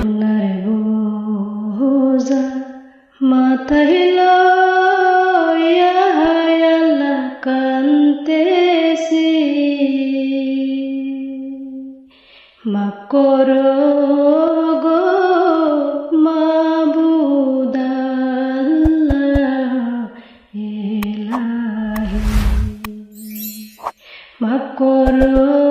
আল্লাহর বোঝা মাথায় লইয়া আল্লাহ করো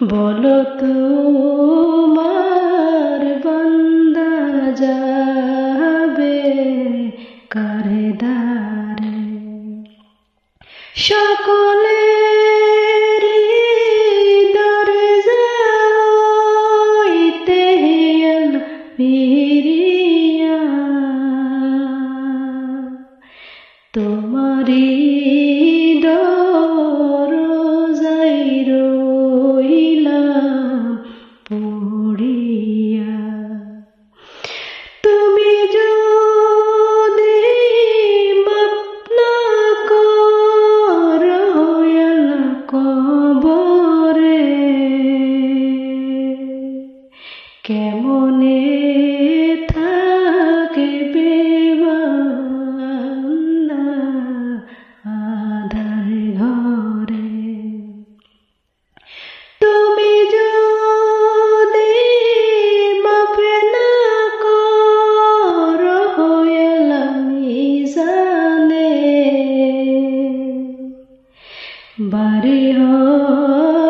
বলো তোমার বন্দা যাবে কেমনে থাকবে আধার ঘরে? তুমি যদি মাফে না করো মিজানে বাড়ি হবে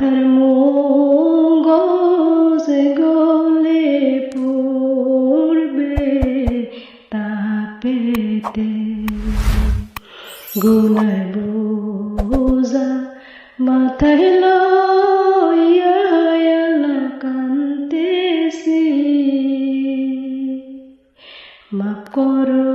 মাথার মগজ গলে পড়বে তাপেতে। গুনার বোঝা মাথায় আল্লাহ কান্দেছি মাফ করো